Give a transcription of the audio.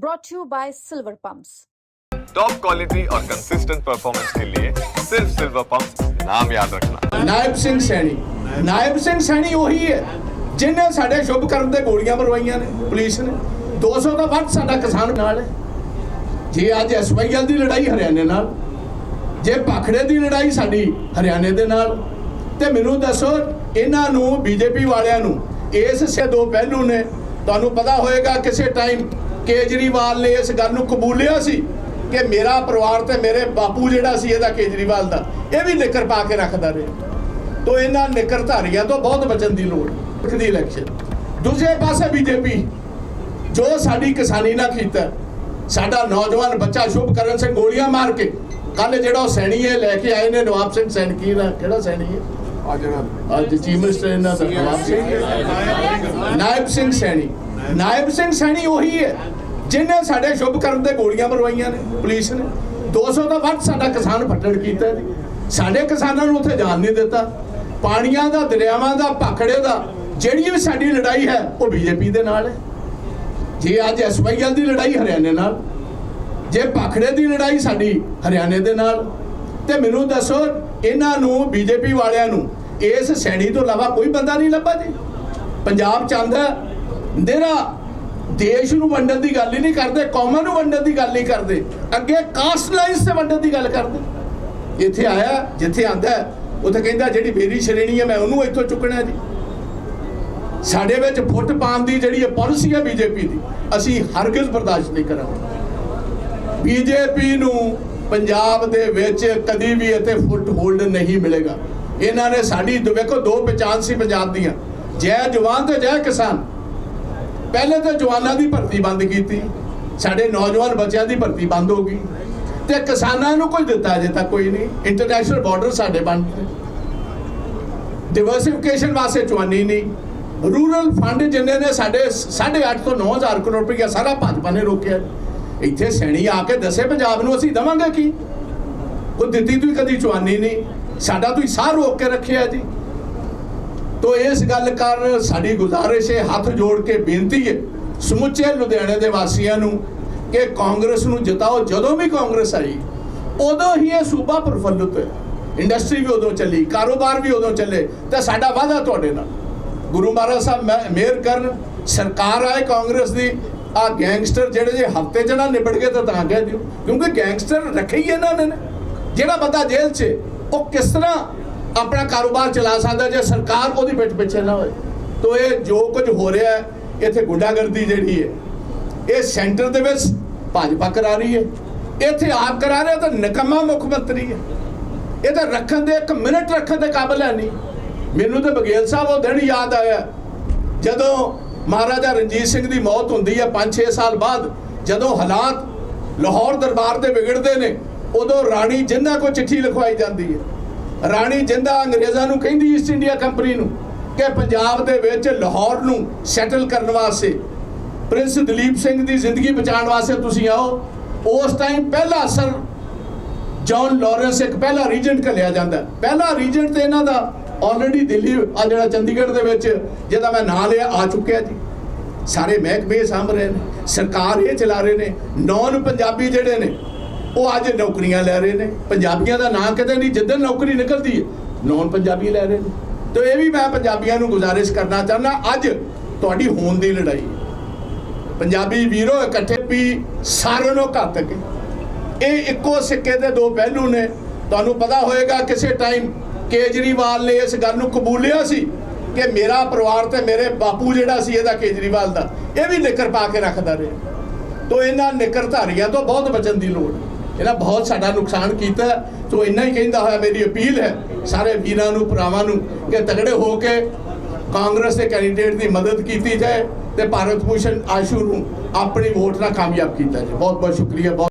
brought to you by Silver Pumps. Top quality और consistent performance के लिए सिर्फ सिल्वर पंप नाम याद रखना ਨਾਇਬ ਸਿੰਘ ਸੈਣੀ ਨਾਇਬ ਸਿੰਘ ਸੈਣੀ ਉਹੀ ਹੈ ਜਿਨੇ ਸਾਡੇ ਸ਼ੁਭ ਕਰਮ ਤੇ ਗੋਲੀਆਂ ਮਰਵਾਈਆਂ ਨੇ ਪੁਲਿਸ ਨੇ 200 ਤੋਂ ਵੱਧ ਸਾਡਾ ਕਿਸਾਨ ਨਾਲ ਹੈ ਜੇ ਅੱਜ ਐਸਵਾਈਐਲ ਦੀ ਲੜਾਈ ਹਰਿਆਣੇ ਨਾਲ ਜੇ ਪਾਖੜੇ ਦੀ ਲੜਾਈ ਸਾਡੀ ਹਰਿਆਣੇ ਦੇ ਨਾਲ ਤੇ ਮੈਨੂੰ ਦੱਸੋ ਇਹਨਾਂ ਨੂੰ ਬੀਜੇਪੀ ਵਾਲਿਆਂ ਨੂੰ ਇਸ ਸੇ ਦੋ ਪਹਿਲੂ ਨੇ ਤੁਹਾਨੂੰ ਪਤਾ ਹੋਏਗਾ ਕਿਸੇ ਟਾਈਮ ਕੇਜਰੀਵਾਲ ਨੇ ਇਸ ਗੱਲ ਨੂੰ ਕਬੂਲਿਆ ਸੀ ਕਿ ਮੇਰਾ ਪਰਿਵਾਰ ਤੇ ਮੇਰੇ ਬਾਪੂ ਜਿਹੜਾ ਸੀ ਇਹਦਾ ਕੇਜਰੀਵਾਲ ਦਾ ਇਹ ਵੀ ਨਿੱਕਰ ਪਾ ਕੇ ਰੱਖਦਾ ਰਿਹਾ। ਤੋ ਇਹਨਾਂ ਨਿੱਕਰ ਧਾਰੀਆਂ ਤੋਂ ਬਹੁਤ ਬਚਣ ਦੀ ਲੋੜ ਦੀ ਇਲੈਕਸ਼ਨ ਦੂਜੇ ਪਾਸੇ ਬੀਜੇਪੀ ਜੋ ਸਾਡੀ ਕਿਸਾਨੀ ਨਾਲ ਕੀਤਾ ਸਾਡਾ ਨੌਜਵਾਨ ਬੱਚਾ ਸ਼ੁਭਕਰਨ ਸਿੰਘ ਗੋਲੀਆਂ ਮਾਰ ਕੇ ਕੱਲ ਜਿਹੜਾ ਉਹ ਸੈਣੀ ਹੈ ਲੈ ਕੇ ਆਏ ਨੇ ਨਵਾਬ ਸਿੰਘ ਸੈਣੀ ਕੀ ਨਾ ਕਿਹੜਾ ਸੈਣੀ ਹੈ ਅੱਜ ਚੀਫ ਮਿਨਿਸਟਰ ਇਹਨਾਂ ਦਾ ਨਵਾਬ ਸਿੰਘ। ਨਾਇਬ ਸਿੰਘ ਸੈਣੀ। ਨਾਇਬ ਸਿੰਘ ਸੈਣੀ ਉਹੀ ਹੈ ਜਿਨੇ ਸਾਡੇ ਸ਼ੁਭਕਰਨ ਤੇ ਗੋਲੀਆਂ ਮਰਵਾਈਆਂ ਨੇ, ਪੁਲਿਸ ਨੇ। 200 ਦਾ ਵੱਧ ਸਾਡਾ ਕਿਸਾਨ ਫੱਟੜ ਕੀਤਾ ਜੀ। ਸਾਡੇ ਕਿਸਾਨਾਂ ਨੂੰ ਉੱਥੇ ਜਾਣ ਨਹੀਂ ਦਿੱਤਾ। ਪਾਣੀਆਂ ਦਾ, ਦਰਿਆਵਾਂ ਦਾ, ਭਾਖੜੇ ਦਾ, ਜਿਹੜੀ ਵੀ ਸਾਡੀ ਲੜਾਈ ਹੈ, ਉਹ ਬੀਜੇਪੀ ਦੇ ਨਾਲ ਹੈ। ਜੇ ਅੱਜ ਐਸਵਾਈਐਲ ਦੀ ਲੜਾਈ ਹਰਿਆਣੇ ਨਾਲ, ਜੇ ਭਾਖੜੇ ਦੀ ਲੜਾਈ ਸਾਡੀ ਹਰਿਆਣੇ ਦੇ ਨਾਲ, ਤੇ ਮੈਨੂੰ ਦੱਸੋ, ਇਹਨਾਂ ਨੂੰ, ਬੀਜੇਪੀ ਵਾਲਿਆਂ ਨੂੰ, ਇਸ ਸੈਣੀ ਤੋਂ ਇਲਾਵਾ ਕੋਈ ਬੰਦਾ ਨਹੀਂ ਲੱਭਾ ਜੀ? ਪੰਜਾਬ ਚਾਹੁੰਦਾ ਨੇਰਾ ਦੇਸ਼ ਨੂੰ ਵੰਡਣ ਦੀ ਗੱਲ ਹੀ ਨਹੀਂ ਕਰਦੇ, ਕੌਮਾਂ ਨੂੰ ਵੰਡਣ ਦੀ ਗੱਲ ਨਹੀਂ ਕਰਦੇ। ਅੱਗੇ ਕਾਸਟ ਲਾਈਨਸ ਤੇ ਵੰਡਣ ਦੀ ਗੱਲ ਕਰਦੇ। ਇੱਥੇ ਆਇਆ, ਜਿੱਥੇ ਆਂਦਾ ਉੱਥੇ ਕਹਿੰਦਾ, ਜਿਹੜੀ ਮੇਰੀ ਸ਼੍ਰੇਣੀ ਹੈ, ਮੈਂ ਉਹਨੂੰ ਇੱਥੋਂ ਚੁੱਕਣਾ ਜੀ। ਸਾਡੇ ਵਿੱਚ ਫੁੱਟ ਪਾਉਣ ਦੀ ਜਿਹੜੀ ਪਾਲਿਸੀ ਹੈ ਬੀਜੇਪੀ ਦੀ, ਅਸੀਂ ਹਰਗਿਜ਼ ਬਰਦਾਸ਼ਤ ਨਹੀਂ ਕਰਾਂਗੇ। ਬੀਜੇਪੀ ਨੂੰ ਪੰਜਾਬ ਦੇ ਵਿੱਚ ਕਦੀ ਵੀ ਇੱਥੇ ਫੁੱਟ ਹੋਲਡ ਨਹੀਂ ਮਿਲੇਗਾ। ਇਹਨਾਂ ਨੇ ਸਾਡੀ ਵੇਖੋ ਦੋ ਪਛਾਣ ਸੀ ਪੰਜਾਬ ਦੀਆਂ। ਜੈ ਜਵਾਨ ਤੇ ਜੈ ਕਿਸਾਨ। ਪਹਿਲੇ ਤਾਂ ਜਵਾਨਾਂ ਦੀ ਭਰਤੀ ਬੰਦ ਕੀਤੀ। ਸਾਡੇ ਨੌਜਵਾਨ ਬੱਚਿਆਂ ਦੀ ਭਰਤੀ ਬੰਦ ਹੋ ਗਈ। ਤੇ ਕਿਸਾਨਾਂ ਨੂੰ ਕੋਈ ਦਿੱਤਾ ਅਜੇ ਤੱਕ ਕੋਈ ਨਹੀਂ। ਇੰਟਰਨੈਸ਼ਨਲ ਬਾਰਡਰ ਸਾਡੇ ਬਣ ਨੇ। ਡਿਵਰਸਿਫਿਕੇਸ਼ਨ ਵਾਸਤੇ ਚਵਾਨੀ ਨਹੀਂ। ਰੂਰਲ ਫੰਡ ਜਿੰਨੇ ਨੇ ਸਾਡੇ 8.5 ਤੋਂ 9000 ਕਰੋੜ ਰੁਪਇਆ ਸਾਰਾ ਭਾਜਪਾ ਨੇ ਰੋਕਿਆ। ਇੱਥੇ ਸੈਣੀ ਆ ਕੇ ਦੱਸੇ ਪੰਜਾਬ ਨੂੰ ਅਸੀਂ ਦਵਾਂਗੇ ਕੀ? ਉਹ ਦਿੱਤੀ ਤੁਸੀਂ ਕਦੀ ਚਵਾਨੀ ਨਹੀਂ। ਸਾਡਾ ਤੁਸੀਂ ਸਾਹ ਰੋਕ ਕੇ ਰੱਖਿਆ ਜੀ। ਤੋ ਇਸ ਗੱਲ ਕਾਰਨ ਸਾਡੀ ਗੁਜ਼ਾਰਿਸ਼ ਹੈ, ਹੱਥ ਜੋੜ ਕੇ ਬੇਨਤੀ ਹੈ, ਸਮੁੱਚੇ ਲੁਧਿਆਣੇ ਦੇ ਵਾਸੀਆਂ ਨੂੰ ਕਿ ਕਾਂਗਰਸ ਨੂੰ ਜਿਤਾਓ, ਜਦੋਂ ਵੀ ਕਾਂਗਰਸ ਆਈ, ਉਦੋਂ ਹੀ ਇਹ ਸੂਬਾ ਪ੍ਰਫੁੱਲਤ ਹੋਇਆ ਇੰਡਸਟਰੀ ਵੀ ਉਦੋਂ ਚੱਲੀ, ਕਾਰੋਬਾਰ ਵੀ ਉਦੋਂ ਚੱਲੇ, ਤੇ ਸਾਡਾ ਵਾਅਦਾ ਤੁਹਾਡੇ ਨਾਲ। ਗੁਰੂ ਮਹਾਰਾਜ ਸਾਹਿਬ ਮਿਹ- ਮਿਹਰ ਕਰਨ, ਸਰਕਾਰ ਆਏ ਕਾਂਗਰਸ ਦੀ ਆ ਗੈਂਗਸਟਰ ਜਿਹੜੇ ਜੇ ਹਫ਼ਤੇ ਚ ਨਾ ਨਿਬੜ ਗਏ ਤਾਂ ਤਾਂ ਕਹਿ ਦਿਓ, ਕਿਉਂਕਿ ਗੈਂਗਸਟਰ ਰੱਖੇ ਹੀ ਇਹਨਾਂ ਨੇ ਜਿਹੜਾ ਬੰਦਾ ਜੇਲ੍ਹ 'ਚ ਉਹ ਕਿਸ ਤਰ੍ਹਾਂ ਆਪਣਾ ਕਾਰੋਬਾਰ ਚਲਾ ਸਕਦਾ ਜੇ ਸਰਕਾਰ ਉਹਦੀ ਪਿੱਠ ਪਿੱਛੇ ਨਾ ਹੋਏ। ਤੋ ਇਹ ਜੋ ਕੁਝ ਹੋ ਰਿਹਾ ਹੈ, ਇੱਥੇ ਗੁੰਡਾਗਰਦੀ ਜਿਹੜੀ ਹੈ, ਇਹ ਸੈਂਟਰ ਦੇ ਵਿੱਚ ਭਾਜਪਾ ਕਰਾ ਰਹੀ ਹੈ। ਇੱਥੇ ਆਪ ਕਰਾ ਰਿਹਾ ਤਾਂ ਨਿਕੰਮਾ ਮੁੱਖ ਮੰਤਰੀ ਹੈ। ਇਹ ਤਾਂ ਰੱਖਣ ਦੇ ਇੱਕ ਮਿੰਟ ਰੱਖਣ ਦੇ ਕਾਬਿਲ ਹੈ ਨਹੀਂ। ਮੈਨੂੰ ਤਾਂ ਬਗੇਲ ਸਾਹਿਬ ਉਹ ਦਿਨ ਯਾਦ ਆਇਆ, ਜਦੋਂ ਮਹਾਰਾਜਾ ਰਣਜੀਤ ਸਿੰਘ ਦੀ ਮੌਤ ਹੁੰਦੀ ਹੈ 5-6 ਸਾਲ ਬਾਅਦ, ਜਦੋਂ ਹਾਲਾਤ ਲਾਹੌਰ ਦਰਬਾਰ ਦੇ ਵਿਗੜਦੇ ਨੇ, ਉਦੋਂ ਰਾਣੀ ਜਿੰਦਾ ਕੋ ਚਿੱਠੀ ਲਿਖਵਾਈ ਜਾਂਦੀ ਹੈ। ਰਾਣੀ ਜਿੰਦਾ ਅੰਗਰੇਜ਼ਾਂ ਨੂੰ ਕਹਿੰਦੀ ਈਸਟ ਇੰਡੀਆ ਕੰਪਨੀ ਨੂੰ ਕਿ ਪੰਜਾਬ ਦੇ ਵਿੱਚ ਲਾਹੌਰ ਨੂੰ ਸੈਟਲ ਕਰਨ ਵਾਸਤੇ, ਪ੍ਰਿੰਸ ਦਲੀਪ ਸਿੰਘ ਦੀ ਜ਼ਿੰਦਗੀ ਬਚਾਉਣ ਵਾਸਤੇ ਤੁਸੀਂ ਆਓ। ਉਸ ਟਾਈਮ ਪਹਿਲਾ ਅਸਰ ਜੌਨ ਲਾਰੈਂਸ ਇੱਕ ਪਹਿਲਾ ਰੀਜੈਂਟ ਘੱਲਿਆ ਜਾਂਦਾ। ਪਹਿਲਾ ਰੀਜੈਂਟ ਤੇ ਇਹਨਾਂ ਦਾ ਆਲਰੇਡੀ ਦਿੱਲੀ, ਆ ਜਿਹੜਾ ਚੰਡੀਗੜ੍ਹ ਦੇ ਵਿੱਚ ਜਿਹਦਾ ਮੈਂ ਨਾਂ ਲਿਆ, ਆ ਚੁੱਕਿਆ ਜੀ। ਸਾਰੇ ਮਹਿਕਮੇ ਸਾਂਭ ਰਹੇ ਨੇ, ਸਰਕਾਰ ਇਹ ਚਲਾ ਰਹੇ ਨੇ ਨੌਨ ਪੰਜਾਬੀ ਜਿਹੜੇ ਨੇ ਉਹ ਅੱਜ ਨੌਕਰੀਆਂ ਲੈ ਰਹੇ ਨੇ। ਪੰਜਾਬੀਆਂ ਦਾ ਨਾਂ ਕਦੇ ਨਹੀਂ, ਜਿੱਦਣ ਨੌਕਰੀ ਨਿਕਲਦੀ ਹੈ, ਨੌਨ ਪੰਜਾਬੀ ਲੈ ਰਹੇ ਨੇ। ਤੇ ਇਹ ਵੀ ਮੈਂ ਪੰਜਾਬੀਆਂ ਨੂੰ ਗੁਜ਼ਾਰਿਸ਼ ਕਰਨਾ ਚਾਹੁੰਦਾ, ਅੱਜ ਤੁਹਾਡੀ ਹੋਣ ਦੀ ਲੜਾਈ ਪੰਜਾਬੀ ਵੀਰੋ, ਇਕੱਠੇ ਵੀ ਸਾਰਿਆਂ ਨੂੰ ਘਾਤਕ ਹੈ ਇਹ ਇੱਕੋ ਸਿੱਕੇ ਦੇ ਦੋ ਪਹਿਲੂ ਨੇ। ਤੁਹਾਨੂੰ ਪਤਾ ਹੋਏਗਾ ਕਿਸੇ ਟਾਈਮ ਕੇਜਰੀਵਾਲ ਨੇ ਇਸ ਗੱਲ ਨੂੰ ਕਬੂਲਿਆ ਸੀ ਕਿ ਮੇਰਾ ਪਰਿਵਾਰ ਤੇ ਮੇਰੇ ਬਾਪੂ ਜਿਹੜਾ ਸੀ ਇਹਦਾ ਕੇਜਰੀਵਾਲ ਦਾ, ਇਹ ਵੀ ਨਿੱਕਰ ਪਾ ਕੇ ਰੱਖਦਾ ਰਿਹਾ। ਤੋ ਇਹਨਾਂ ਨਿੱਕਰਧਾਰੀਆਂ ਤੋਂ ਬਹੁਤ ਬਚਣ ਦੀ ਲੋੜ ਹੈ। ਇਹਨਾਂ ਬਹੁਤ ਸਾਡਾ ਨੁਕਸਾਨ ਕੀਤਾ ਹੈ। ਇੰਨਾ ਹੀ ਕਹਿੰਦਾ ਹੋਇਆ, ਮੇਰੀ ਅਪੀਲ ਹੈ ਸਾਰੇ ਵੀਰਾਂ ਨੂੰ, ਭਰਾਵਾਂ ਨੂੰ ਕਿ ਤਗੜੇ ਹੋ ਕੇ ਕਾਂਗਰਸ ਦੇ ਕੈਂਡੀਡੇਟ ਦੀ ਮਦਦ ਕੀਤੀ ਜਾਏ ਤੇ ਭਾਰਤ ਭੂਸ਼ਣ ਆਸ਼ੂ ਨੂੰ ਆਪਣੀ ਵੋਟ ਨਾਲ ਕਾਮਯਾਬ ਕੀਤਾ ਜਾਏ ਬਹੁਤ ਬਹੁਤ ਸ਼ੁਕਰੀਆ, ਬਹੁਤ